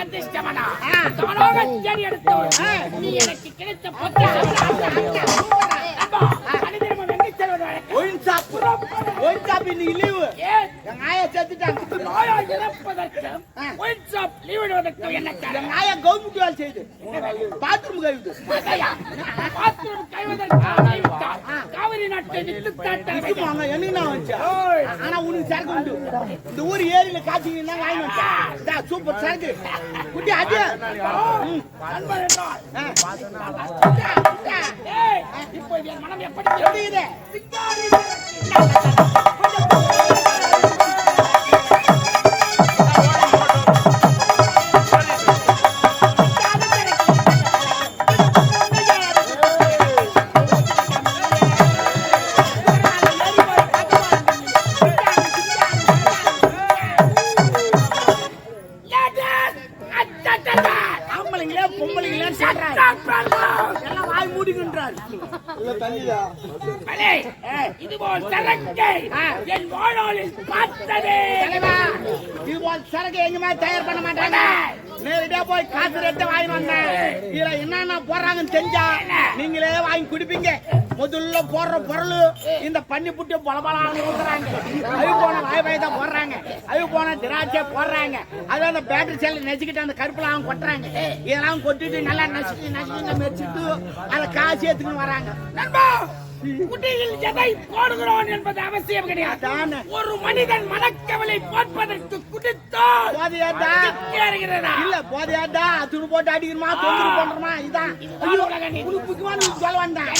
அதிர்ஷ்டமடா தானாக தேடி எடுத்தவன். நீ எனக்கு கிடைத்த பத்து ஒயின் ஷாப் ஒயின் இன்னைக்கு லீவு எங்க ஆயா செத்துட்டாங்க நோயா இறப்பதற்கும் ஒயின் விடுவதற்கும் என்ன எங்க ஆயா கவர்மெண்ட் வேலை செய்யுது பாத்ரூம் கழுவுது பாத்ரூம் கைவதற்காக காவிரி நாட்டை விட்டு நான் வச்சேன். ஆனா உனக்கு சரக்கு உண்டு இந்த ஊர் ஏரியில காய்ச்சிங்கன்னா வாங்கி வச்சேன் சூப்பர் சரக்கு குட்டி அது என் மனம் எப்படி எப்படி இது? இந்த பண்ணி புட்டு பலபலான்னு ஊத்துறாங்க. அது போன வாய் வாய் தான் போடுறாங்க. அது போன திராட்சை போடுறாங்க. அது அந்த பேட்டரி செல்ல நெச்சுக்கிட்டு அந்த கருப்புலாம் கொட்டுறாங்க. இதெல்லாம் கொட்டிட்டு நல்லா நசுக்கி நசுக்கி மெச்சிட்டு அதை காசு எடுத்துக்கின்னு வராங்க. நண்பா! குட்டியில் எதை போடுகிறோம் என்பது அவசியம் கிடையாது. ஒரு மனிதன் மனக்கவலை போட்பதற்கு குடித்தால் இல்ல போதையாடா துணி போட்டு அடிக்கணுமா தொந்தரவு பண்றோமா இதான். உனக்கு முக்கியமான விஷயம் சொல்ல வந்தேன்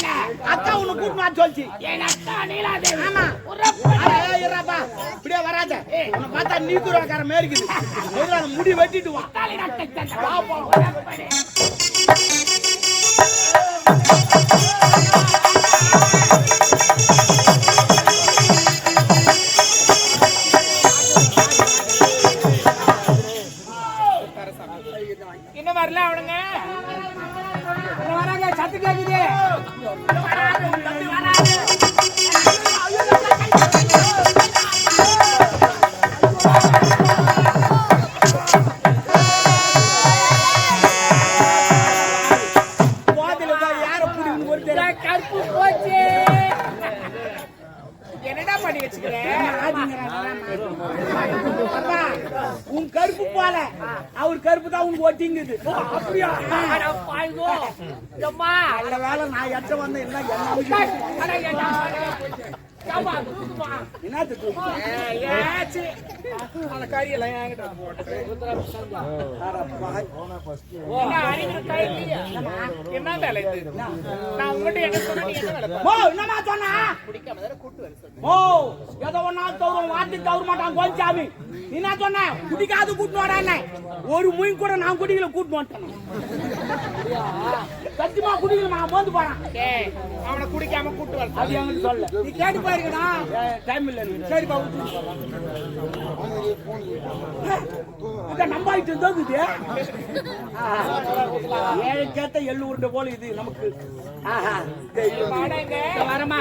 அக்கா உன்னை கூட்டு வர சொல்லிச்சு என் அக்கா நீலாதேவி. ஆமா. இப்படியே வராத. உன்னை பார்த்தா நீ தூரக்கார மாதிரி இருக்குது. முடி வெட்டிட்டு வா. நாட்டை சேர்ந்த அந்த கறியெல்லாம் என்கிட்ட போட்டு என்ன வேலை இது நான் உங்கள்கிட்ட என்ன சொன்னேன் ஓ என்னமா சொன்னா தானே கூட்டு வர சொன்னேன் ஓ ஏதோ ஒன்னா தவறும் வார்த்தை தவற மாட்டான் கோஞ்சாமி நீ என்ன சொன்ன குடிக்காது கூட்டு வாடானே ஒரு முய் கூட நான் குடிக்கல கூட்டு வந்துட்டேன் சத்தியமா குடிக்கல நான் மோந்து போறேன். அவனை குடிக்காம கூட்டு வர அது எங்களுக்கு சொல்ல நீ கேட்டு போயிருக்கடா டைம் இல்ல எனக்கு. சரிப்பா விட்டு இத நம்பாயிட்டு தோக்குது ஏழு கேட்ட எள்ளு உருண்டை போல இது நமக்கு. ஆஹா. இது வாடங்க இதோ வரமா.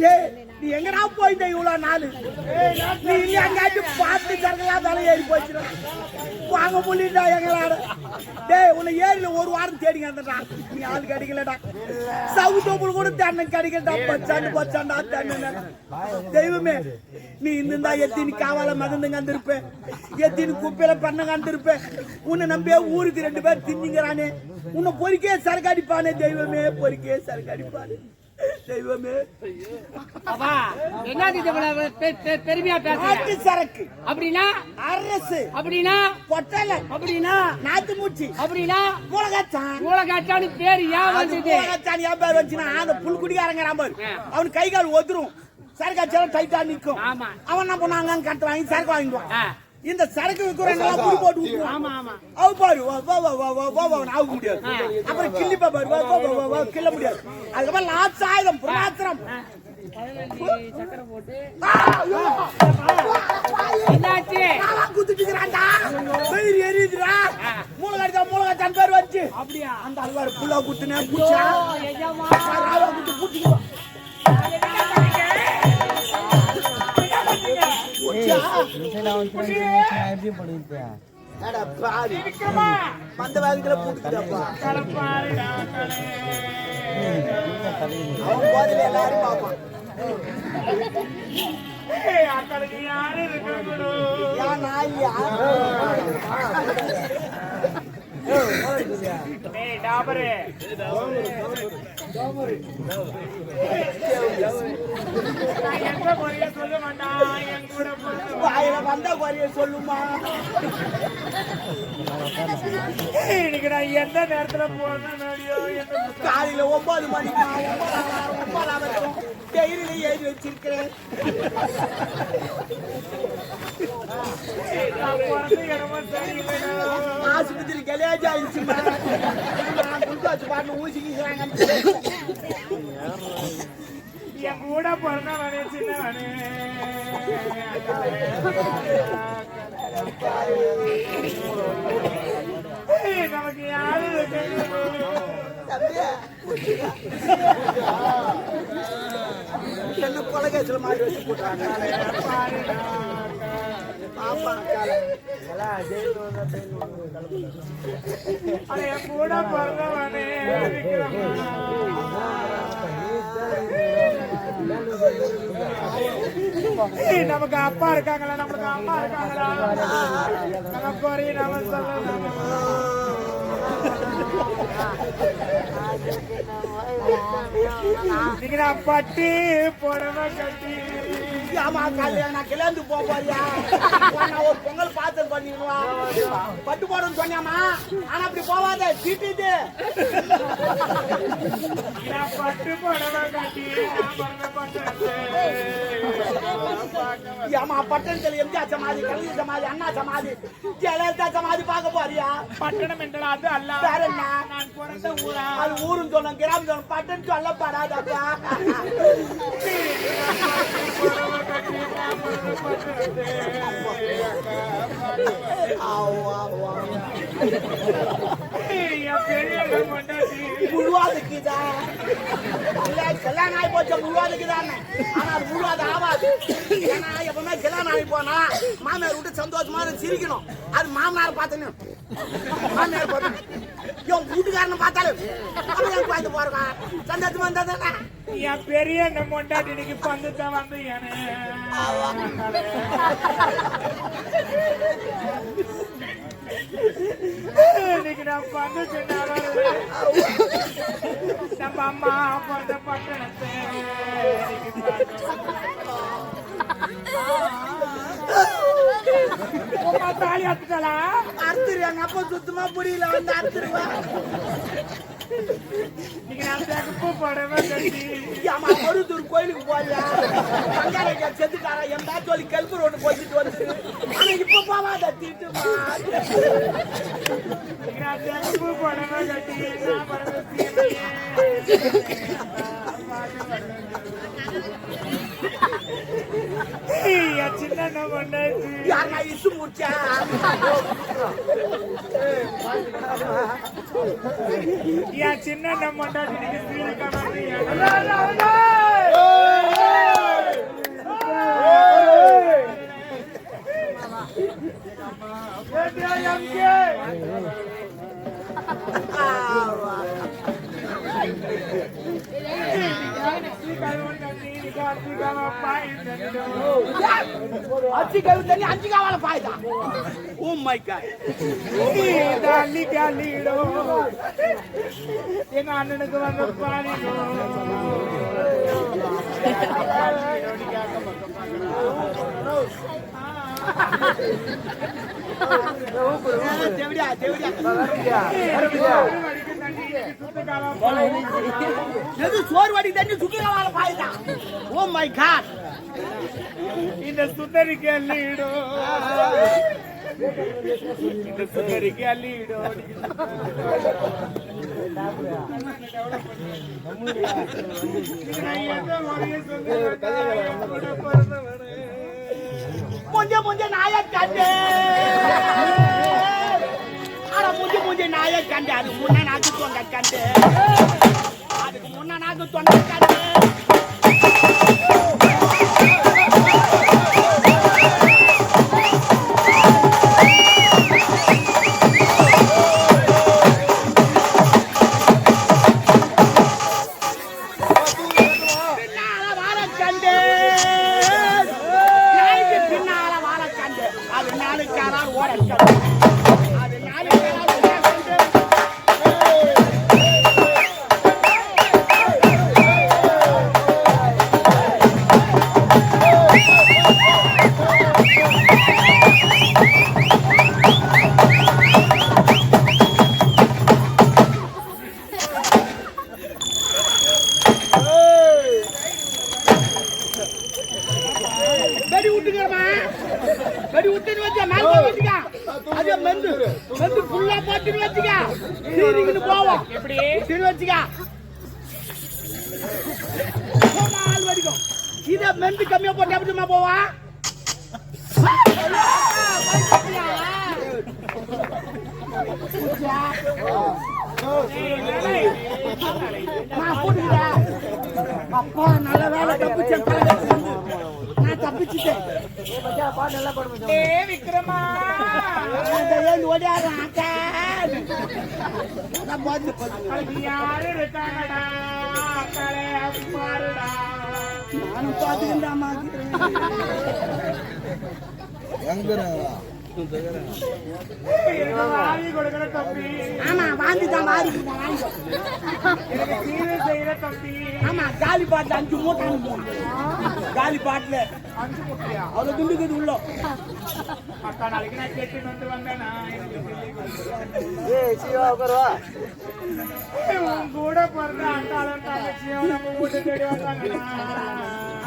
டேய், நீ எங்கடா போயிருந்த இவ்வளவு நாள்? நீ இல்ல அங்காச்சும் பார்த்து சரக்கெல்லாம் தலை ஏறி போச்சுடா. வாங்க முடியல எங்களாட டேய் உன்னை ஏரியில ஒரு வாரம் தேடிங்க வந்துடா. நீ ஆள் கிடைக்கலடா சவுத்தோப்புல கூட தென்னை கிடைக்கடா பச்சாண்டு பச்சாண்டா தென்னை தெய்வமே நீ இருந்தா எத்தினி காவால மகந்துங்க வந்திருப்பேன் எத்தினி குப்பையில பண்ணங்க வந்திருப்பேன் உன்னை நம்பியே ஊருக்கு ரெண்டு பேர் தின்னிங்கிறானே. உன்னை பொறிக்கே சரக்கு அடிப்பானே தெய்வமே பொறிக்கே சரக்கு அடிப்பானே. தெய்வமே. அப்பா என்னது பெருமையா சரக்கு. அப்படின்னா? அரசு. அப்படின்னா? பொட்டலை. அப்படின்னா? நாட்டு மூச்சு. அப்படின்னா? மூலகாச்சான். மூலகாட்டான்னு பேர் ஏன் மூலகாச்சான் பேர் வச்சுனா அந்த புல் குடிக்காரங்க பாரு அவனுக்கு கை கால் ஒதுரும் சரக்கு அடிச்சாலும் டைட்டா. அவன் என்ன பண்ணுவாங்க கட்டு வாங்கி சரக்கு வாங்கிடுவான். இந்த சரக்கு விற்கிறவங்க புடி போட்டு விட்டுருவான் ஆமா ஆமா அவ பாரு வா வா வா வா வா வா ஆக முடியாது அப்புறம் கிள்ளி பாரு வா வா வா கிள்ள முடியாது அதுக்கப்புறம் லாட்ஸ் ஆயுதம் புராத்திரம் சக்கரை போட்டு ஆ, ஐயோ. என்னாச்சு ஆவா, குத்திட்டு இருக்கிறான்டா. வயிறு எரியுதுடா. மூலகாரிதான் மூலகாரிதான் பேர் வச்சு. அப்படியா அந்த அல்வாரு புல்லா குத்துனேன், ராவா குத்து அவன் போதையில எல்லாரும் அக்கறைக்கு யாரு? வந்த குறைய சொல்லுமா இன்னைக்கு நான் எந்த நேரத்துல போறேன்னு காலையில ஒன்பது மணிக்கு ஒன்பதாம் டெய்லி எழுதி வச்சிருக்கிறேன் ஆஸ்பத்திரி கல்யாணம் ஆயிடுச்சு என் கூட பிறந்தவனே சின்னவனே நமக்கு யாரு? என்ன கொலகேசில மாதிரி வச்சு போட்டாங்க கூட பிறந்தவனே நமக்கு அப்பா இருக்காங்களா? நமக்கு அம்மா இருக்காங்களா? நம்ம குறை நம்ம சொல்லலாம் பட்டி புடவை கட்டி. ஆமா காலையில நான் கிளம்பி போக போறியா நான் ஒரு பொங்கல் பாத்தல் பண்ணிடுவா பட்டு போடுன்னு சொன்னியாமா ஆனா அப்படி போவாத நான் பட்டு புடவை கட்டி. ஏமா பட்டணத்துல எம்ஜிஆர் சமாதி கலைஞர் சமாதி அண்ணா சமாதி ஜெயலலிதா சமாதி பார்க்க போறியா பட்டணம் என்றால் அது அல்ல வேற என்ன நான் பிறந்த ஊரா அது ஊருன்னு சொன்னோம் கிராமம் சொன்னோம் பட்டன் சொல்லப்படாதப்பா புடவை கட்டி நான் என் முழுவாதுக்குதா இல்ல கல்யாணம் ஆகி போச்ச முழுவாதுக்குதானே ஆனா அது முழுவாது ஆகாது ஏன்னா எப்பவுமே கல்யாணம் ஆகி போனா மாமியார் விட்டு சந்தோஷமா சிரிக்கணும் அது மாமனார் பார்த்தேன்னு மாமியார் பார்த்தேன் இவன் வீட்டுக்காரனை பார்த்தாலும் அவன் எனக்கு பார்த்து போறவா சந்தோஷமா இருந்தா தானே என் பெரிய என்ன கொண்டாட்டி இன்னைக்கு பந்தத்தை வந்து ஏனே இன்னைக்கு நான் பந்து நம்ம அம்மா பிறந்த பட்டணத்தை உமா தாலி அத்துட்டலா அறுத்துரு எங்க அப்பா சுத்தமா புரியல. வந்து அறுத்துருவா. மருதூர் கோயிலுக்கு போறியா பங்காளிக்க செத்துட்டாரா? என் சொல்லி கல்பு ரோடு போயிட்டு வந்து ஆனா இப்ப சீமையே என் சின்ன கொண்டாச்சு யார் இசு முடிச்சா என் சின்ன நம்மண்டா ஆ அச்சு கவி தண்ணி அஞ்சு காவால பாய்தா ஓ மை காட் எங்க அண்ணனுக்கு வந்த பாடினோ தேவடியா தேவடியா எது சோறு வடி தண்ணி சுத்தி காவால பாய்தா ஓ மை காட் இந்த சுந்தரிக்கு அள்ளிடோ இந்த சுந்தரிக்கு அள்ளிடோ முஞ்ச முஞ்ச நாய கண்டு முஞ்ச முஞ்ச கண்டு அதுக்கு முன்ன நாக்கு தொண்ட கண்டு. அதுக்கு முன்ன நாக்கு தொண்ட கண்டு. விட்டுக்கிறமா வெடி விட்டுன்னு வச்சா மேல வச்சுக்கா அதே மெந்து மெந்து ஃபுல்லா போட்டுன்னு வச்சுக்கா சீரிக்கிட்டு போவோம் எப்படி? சீரி வச்சுக்கா நாலு வடிக்கும். இதை மெந்து கம்மியா போட்டு எப்படிமா போவா? நான் போட்டுக்கிறேன் அப்பா நல்ல வேலை. தப்பிச்சேன் தப்பிச்சுட்டேன். ஏ விக்ரமா. அது யாரு இருக்காங்கடா? நானும் கொடுக்குற தம்பி ஆமா வாந்தி தான் மாறி ஆமா காலி பாட்டில் அஞ்சு மூட்டை அனுப்புவோம் காலி பாட்டில். அஞ்சு முட்டையா அவ்வளோ துண்டுக்குது உள்ள. அக்கா நாளைக்கு நான் கேட்டுன்னு வந்து வந்தேனா உன் கூட பிறந்த அக்காளும் தங்கச்சியும் நம்ம வீட்டு தேடி வந்தாங்கண்ணா.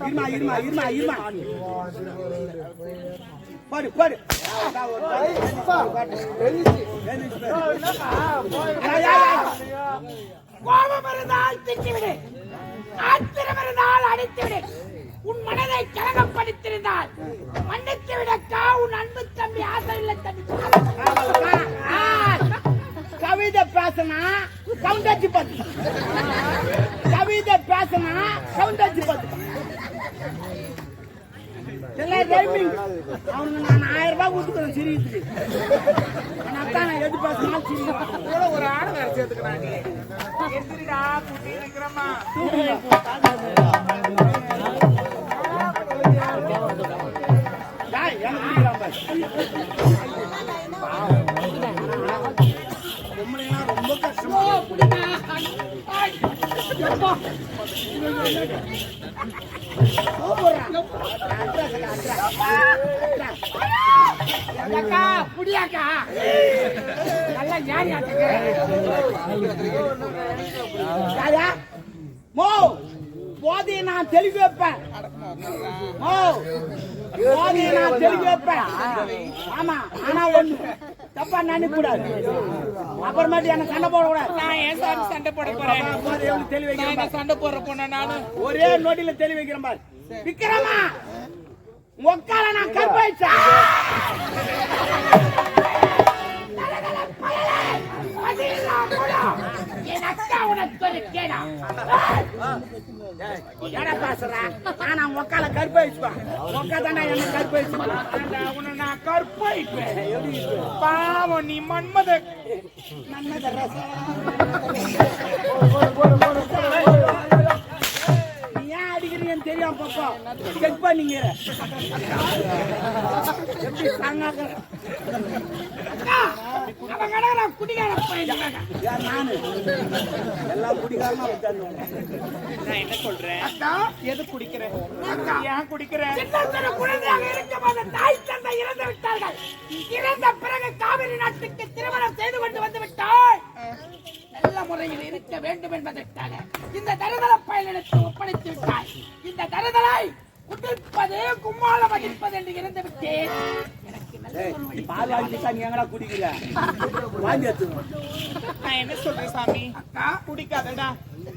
அங்க பாரு. கோபம் இருந்தால் திட்டிவிடு ஆத்திரம் இருந்தால் அடித்துவிடு உன் மனதை கலகப்படுத்திருந்தால் மன்னித்து விடக்கா உன் அன்பு தம்பி ஆசை இல்லை தம்பி கவிதை பேசினா சவுண்டாச்சு பார்த்து கவிதை பேசினா சவுண்டாச்சு பார்த்து நான் ஆயிரம் ரூபாய் கொடுத்துக்கிறேன் சிரிக்கிறதுக்கு தான் நான் எது பேசினாலும் சிரிக்கிறேன் ஒரு ஆடு வேற சேர்த்துக்கிறான் நீ. எந்திரிடா குட்டி விக்ரமா பொம்பளைனா ரொம்ப கஷ்டமா அக்கா புடியாக்கா. நல்லா ஏறி யாரா? மோ போதையை நான் தெளிவு வைப்பேன். மோ நான் தெளிக்க வைப்பேன் ஆமா ஆனா ஒண்ணு தப்பா நினைக்க கூடாது அப்புறமேட்டு என்ன சண்டை போடக்கூடாது. நான் ஏன் சாமி சண்டை போட போறேன்? தெளி நான் வைக்கிறேன். சண்டை போடுற பொண்ணா நானு? ஒரே நொடியில தெளி வைக்கிறேன் பாரு. விக்ரமா மொக்கால நான் கற்பாயிச்சா என் அக்கா உனக்கு ஒரு கேடா ஏடா பேசுற ஆனா மொக்கால கற்பாயிச்சுப்பா தானே என்ன உன்னை நான் பாவம் நீ மன்மத நீ அடிக்கிறீங்கன்னு தெரியும் பாப்பா. செக் பண்ணீங்க. எப்படி நான். என்ன சொல்றேன்? எது குடிக்கிறேன் ஏன் குடிக்கிறேன் குழந்தையாக இருக்கும்போது தாய் தந்தை இறந்து விட்டார்கள். இறந்த பிறகு காவிரி நாட்டுக்கு திருமணம் செய்து கொண்டு வந்து விட்டாய். நல்ல முறையில் இருக்க வேண்டும் என்பதற்காக இந்த தருதல பயனிடத்தை ஒப்படைத்து விட்டாய். இந்த தருதலை குடிப்பது கும்மாளம் அடிப்பது என்று இறந்து விட்டேன். பால் நீ எங்கடா வாங்கி நான் என்ன சொல்றேன் சாமி? அக்கா. குடிக்காதடா.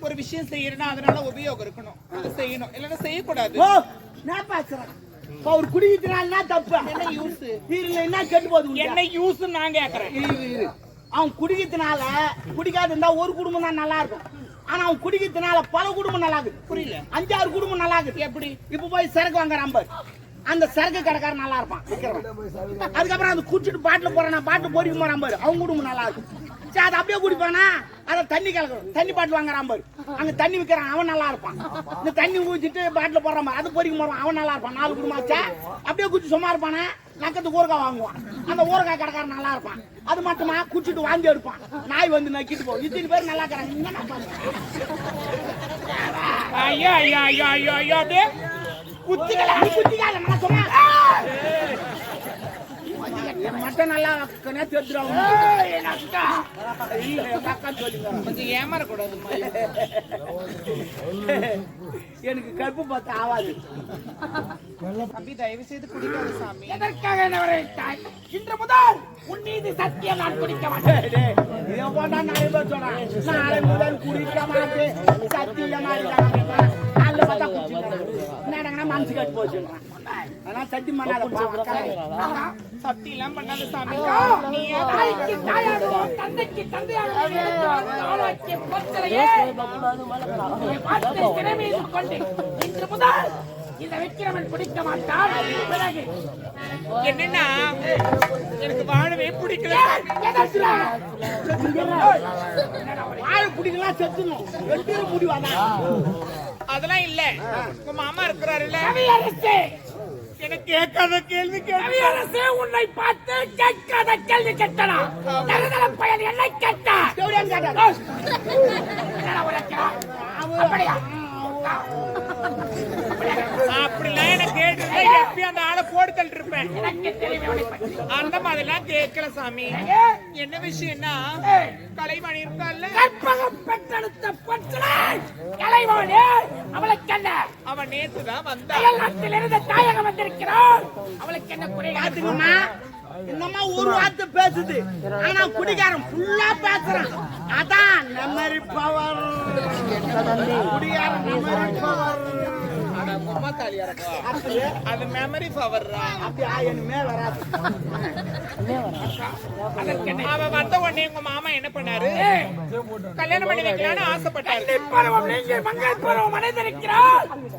ஒரு விஷயம் செய்யறேன்னா அதனால உபயோகம் இருக்கணும். அதை செய்யணும். இல்லைன்னா செய்யக்கூடாது. நான் ஒரு குடிக்கிறதுனால தப்பு. என்ன யூஸ் இதுல என்ன கெட்டு போகுது? என்ன யூஸ் நான் கேக்குறேன். அவன் குடிக்கிறதுனால குடிக்காது இருந்தா ஒரு குடும்பம் தான் நல்லா இருக்கும். ஆனா அவன் குடிக்கிறதுனால பல குடும்பம் நல்லா இருக்குது. புரியல. அஞ்சாறு குடும்பம் நல்லா இருக்குது. எப்படி? இப்ப போய் சரக்கு வாங்குறான் பாரு அந்த சரக்கு கடைக்காரன் நல்லா இருப்பான். அதுக்கப்புறம் அந்த குடிச்சிட்டு பாட்டில் போறான் பாட்டில் போடிக்க போறான் பாரு அவன் குடும்பம் நல்லா இருக்கும். சரி அதை அப்படியே குடிப்பானா? அதை தண்ணி கலக்கணும். தண்ணி பாட்டில் வாங்குறான் பாரு அங்க தண்ணி விற்கிறான் அவன் நல்லா இருப்பான். இந்த தண்ணி ஊற்றிட்டு பாட்டில் போடுறான் பாரு அது பொறிக்க போறான் அவன் நல்லா இருப்பான். நாலு குடும்பம் ஆச்சா? அப்படியே குடிச்சு சும்மா இருப்பானே? நக்கத்து ஊறுகாய் வாங்குவான். அந்த ஊறுகாய் கடைக்காரன் நல்லா இருப்பான். அது மட்டுமா? குச்சிட்டு வாங்கி எடுப்பான். நாய் வந்து நக்கிட்டு போகும். இத்தனை பேர் நல்லா இருக்கிறாங்க. என்ன பண்றாங்க ஐயா ஐயா ஐயா ஐயா ஐயா அப்படியே குத்திக்கல. நீ குத்திக்காத நான் சொன்னேன் என் மட்டும் நல்லா கண்ணே தெரிஞ்சிடும். கொஞ்சம் ஏமாறக்கூடாது எனக்கு கருப்பு பார்த்து ஆவாது தம்பி தயவு செய்து குடிக்காத சாமி எதற்காக இன்று முதல் உன் மீது சத்தியம் நான் குடிக்க மாட்டேன். நாளை முதல் குடிக்க மாட்டேன். சத்தியமா இருக்காங்க. பார்த்தா மனசு கெட்டு போச்சுன்றான். ஆனா பண்ணாதப்பா. சக்தி எல்லாம் பண்ணாத சாமி தந்தைக்கு நீ பார்த்து சிறைமையில் கொண்டு இன்று முதல் இந்த விக்கிரமன் குடிக்க மாட்டான். பிறகு என்னன்னா? எனக்கு வாழவே பிடிக்கல? வாழை குடிக்கலாம் செத்துணும். ரெண்டு பேரும் முடிவானா? அதெல்லாம் இல்ல. உங்க மாமா எனக்கு கேட்காத கேள்வி கேள்வி உன்னை பார்த்து கேட்காத கேள்வி கேட்டனா தருதல பயன் என்னை கேட்டா எப்படியான்னு கேட்டாரு. என்னடா உரைக்கிறான்? அப்படியா எனக்கு கேட்டு எப்பயும் அந்த ஆளை போட்டு தள்ளிட்டு இருப்பேன். அந்த மாதிரிலாம் கேட்கல சாமி? என்ன விஷயம்னா இருக்கான்ல கற்பகம் பெற்றெடுத்த கலைவாணி அவளுக்கு என்ன? அவன் நேத்து தான் வந்தா அயல் நாட்டிலிருந்து தாயகம் வந்திருக்கிறாள் அவளுக்கு என்ன குறை பாத்துக்கம்மா. இந்த அம்மா ஒரு வார்த்தை பேசுது? ஆனா குடிகாரன் ஃபுல்லா பேசுறான். அதான் மெமரி பவர். குடிகாரன் மெமரி பவர். தாலியா இருக்கா அப்படியே அது மெமரி பவர் அப்படி ஆயனுமே வராது. அவ வந்த உடனே உங்க மாமா என்ன பண்ணாரு? கல்யாணம் பண்ணி வைக்கலாம்னு ஆசைப்பட்டாரு.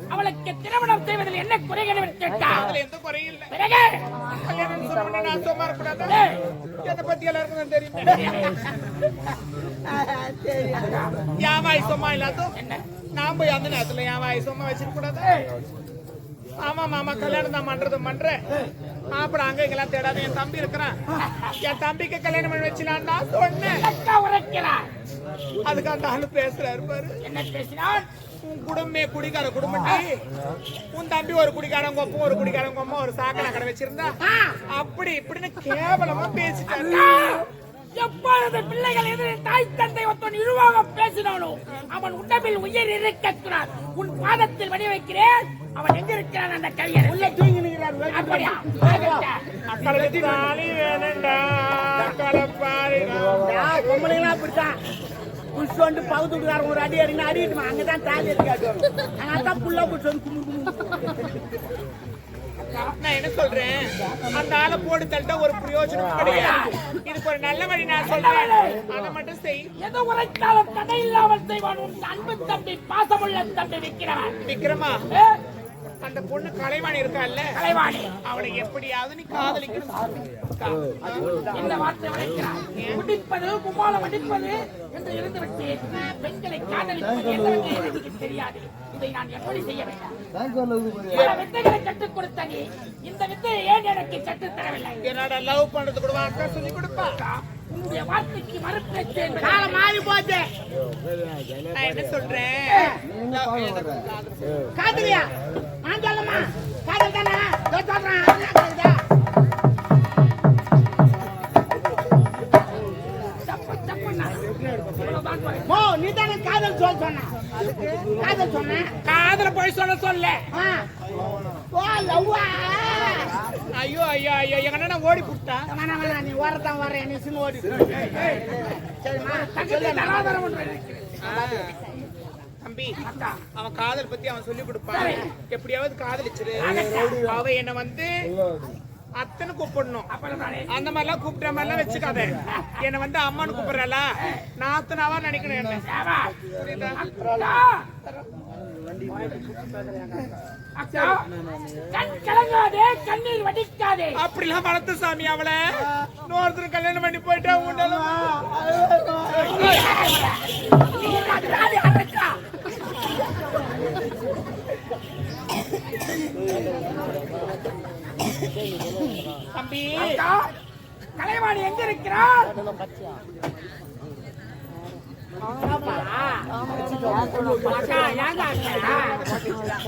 அவளுக்கு திருமணம் செய்வதில் என்ன குறைகள் கேட்டாள் அதுல எந்த குறையும் இல்ல. கல்யாணம் நான் சும்மா இருக்கக்கூடாது? எதை பத்தி எல்லாருக்கும் தெரியும். என் வாய் சும்மா இல்லாதும் நான் போய் அந்த நேரத்துல என் வாய் சும்மா வச்சிருக்க கூடாது? ஆமா மாமா கல்யாணம் தான் பண்றது பண்றேன் மாப்பிட அங்க இங்கெல்லாம் தேடாத என் தம்பி இருக்கிறான். என் தம்பிக்கு கல்யாணம் பண்ணி வச்சிலான்னு நான் சொன்னேன். அதுக்கு அந்த ஆளு பேசுறாரு பாரு. என்ன பேசினாள் உன் குடும்பமே குடிக்கார குடும்பட்டி உன் தம்பி ஒரு குடிக்காரன் கொப்பம் ஒரு குடிக்காரன் கொப்பம் ஒரு சாக்கடை கடை வச்சிருந்தா. அப்படி இப்படின்னு கேவலமா பேசிட்டாரு. எப்பொழுது பிள்ளைகள் எதிரில் தாய் தந்தை ஒருத்தன் இழிவாக பேசினானோ அவன் உடம்பில் உயிர் இருக்கக்கூடாது. உன் பாதத்தில் வடி வைக்கிறேன். அவன் எங்க இருக்கிறான் அந்த கையர் உள்ள தூங்கி நிற்கிறார். அப்படியா? அக்களுக்கு தாலி வேணும்டா அக்களை பாருடா பொம்பளைங்களா அப்படித்தான். புஷ் வந்து பகுத்து விடுறாரு ஒரு அடி அடினா அடிட்டுமா அங்கதான் தாலி இருக்காது அங்கதான் புள்ள புஷ் வந்து நான் என்ன சொல்றேன்? அந்த ஆளை போட்டு தள்ளிட்டா ஒரு பிரயோஜனம் கிடையாது. இதுக்கு ஒரு நல்ல வழி நான் சொல்றேன். அதை மட்டும் செய். எது உரைத்தாலும் கதை இல்லாமல் செய்வான். உன் அன்பு தம்பி பாசமுள்ள தம்பி விற்கிறவன் விக்ரமா அந்த பொண்ணு கலைவாணி இருக்கால்ல கலைவாணி. அவளை எப்படியாவது நீ காதலிக்கணும். இந்த வார்த்தை உரைக்கிறார் குடிப்பது கும்மாளம் அடிப்பது என்று இருந்து விட்டு பெண்களை காதலிப்பது தெரியாது. இதை நான் எப்படி செய்ய வேண்டும்? வித்தைகளை கற்றுக் கொடுத்த நீ இந்த வித்தையை ஏன் எனக்கு கற்றுத் தரவில்லை? என்னோட லவ் பண்றது கூட அக்கா சொல்லி கொடுப்பா? உன்னுடைய வார்த்தைக்கு மறுப்பேச்சு என்பது காலம் மாறி போச்சு. நான் என்ன சொல்றேன்? நான் எனக்கு காதல் சொல்லு. காதலியா? நான் சொல்லமா? காதல் தானே? சொல்றேன். நீ காதல் சொன்ன காதல் சொன்ன காதல போய் சொல்ல சொல்ல. ஆ. ஓ லவ்வா. ஐயோ ஐயோ ஐயோ எங்க அண்ணன் ஓடி புட்டா வேணாம் நீ வரதான் வர நீ சின்ன ஓடி. தம்பி அவன் காதல் பத்தி அவன் சொல்லி கொடுப்பான். எப்படியாவது காதலிச்சிரு. அவ என்ன வந்து அத்தனை கூப்பிடணும்? அந்த மாதிரிலாம் கூப்பிட்ட மாதிரிலாம் வச்சுக்காத. என்ன வந்து அம்மான்னு கூப்பிடுறல நாத்தனாவா நினைக்கணும் என்ன? அப்படிலாம் வளர்த்த சாமி அவளை. இன்னொருத்தர் கல்யாணம் பண்ணி போயிட்டா உண்டாலும் நீ அழுகாதே, அக்கா. தம்பி. கலைவாணி எங்க இருக்கிறார்?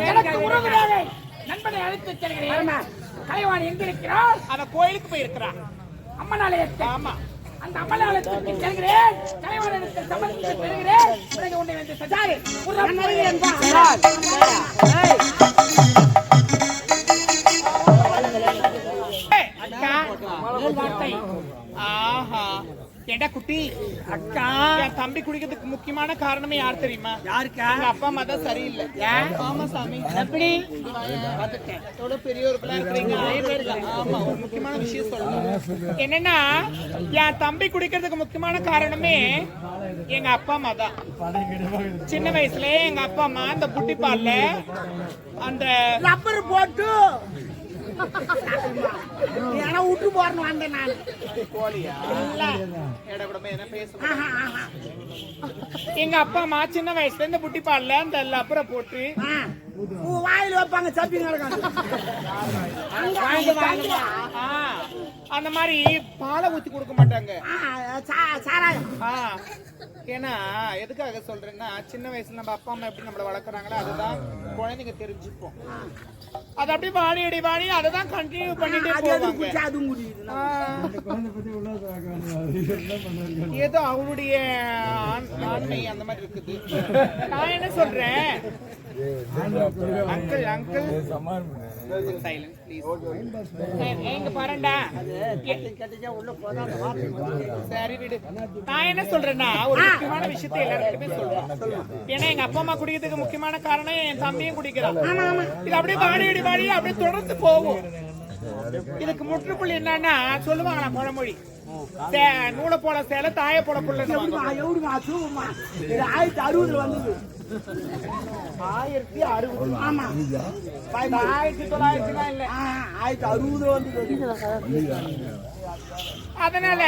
எனக்கு உறவுதானே? நண்பனை அழைத்து செல்கிறேன். கலைவாணி எங்க இருக்கிறார்? அவன் கோயிலுக்கு போயிருக்கிறான் அம்மன் ஆலயத்தை ஆமா. அந்த அம்மனாலயத்திற்கு செல்கிறேன். கலைவாணத்தில் சம்பந்தத்தை பெறுகிறேன். பிறகு உன்னை வந்து சஜாரி வார்த்தை ஆஹா. ஏண்டா குட்டி. அக்கா. என் தம்பி குடிக்கிறதுக்கு முக்கியமான காரணமே யார் தெரியுமா? யாருக்கா? எங்க அப்பா அம்மா தான் சரியில்லை. ஆமா சாமி எப்படி? எவ்வளவு பெரியவர்களா இருக்கிறீங்க? நிறைய பேர் இருக்காங்க. ஆமா ஒரு முக்கியமான விஷயம் சொல்லணும். என்னன்னா என் தம்பி குடிக்கிறதுக்கு முக்கியமான காரணமே எங்க அப்பா அம்மா தான். சின்ன வயசுல எங்க அப்பா அம்மா அந்த புட்டி பால்ல அந்த ரப்பர் போட்டு ஏன்னா விட்டு போறணும் வந்தேன் நான். எங்க அப்பா அம்மா சின்ன வயசுல இந்த புட்டி பால்ல அந்த லப்பரை போட்டு வாயில வைப்பாங்க சப்பிங்க நடக்காது ஆ, அந்த மாதிரி பாலை ஊத்தி கொடுக்க மாட்டாங்க. ஏன்னா எதுக்காக சொல்றேன்னா சின்ன வயசுல நம்ம அப்பா அம்மா எப்படி நம்மள வளர்க்குறாங்களோ அதுதான் குழந்தைங்க தெரிஞ்சுப்போம். அது அப்படியே வாடி அடி வாடி அதை தான் கண்டினியூ பண்ணிட்டே போவாங்க. ஏதோ அவளுடைய ஆண்- ஆண்மை அந்த மாதிரி இருக்குது. நான் என்ன சொல்றேன்? அங்கிள் அங்கிள் சைலன்ஸ் ப்ளீஸ் எங்க பாருடா சரி விடு நான் என்ன சொல்றேன்னா ஒரு முக்கியமான விஷயத்தை எல்லாருக்குமே சொல்றேன் ஏன்னா எங்க அப்பா அம்மா குடிக்கிறதுக்கு முக்கியமான காரணம் என் தம்பியும் குடிக்கிறான் இது அப்படியே வாடி அடி வாடி அப்படியே தொடர்ந்து போகும் இதுக்கு முற்றுப்புள்ளி என்னன்னா சொல்லுவாங்களா பழமொழி சே- நூலை போல சேலை தாயை போல புள்ளன்னு எப்படிமா அறுபதுல வந்தது ஆயிரத்தி அறுபது. ஆமா. ஆயிரத்தி தொள்ளாயிரத்தி இல்ல? ஆயிரத்தி வந்தது அதனால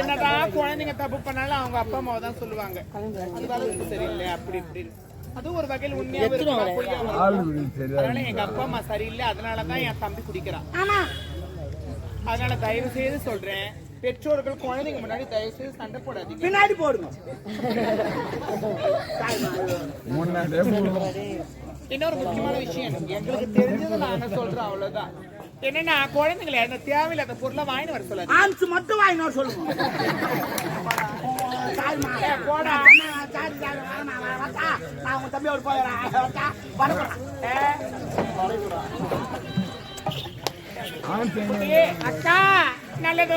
என்னதான் குழந்தைங்க தப்பு பண்ணாலும் அவங்க அப்பா அம்மாவை தான் சொல்லுவாங்க. சரியில்லை அப்படி இப்படி அது ஒரு வகையில் இருக்கலாம். அதனால எங்க அப்பா அம்மா சரியில்லை அதனாலதான் என் தம்பி குடிக்கிறான். ஆமா. அதனால தயவு செய்து சொல்றேன் பெற்றோர்கள் குழந்தைங்க முன்னாடி தயவு செய்து சண்டை போடாதீங்க. பின்னாடி போடுங்க. இன்னொரு முக்கியமான விஷயம் எங்களுக்கு தெரிஞ்சதை நாங்க சொல்றோம் அவ்வளவுதான். என்னன்னா குழந்தைங்களை அந்த தேவையில்லாத பொருளை வாங்கிட்டு வர சொல்லாது ஆம்ஸ் மட்டும் வாங்கினோம் சொல்லுங்க. போடா. நான் உங்க போயிடுறேன். அக்கா நல்லது.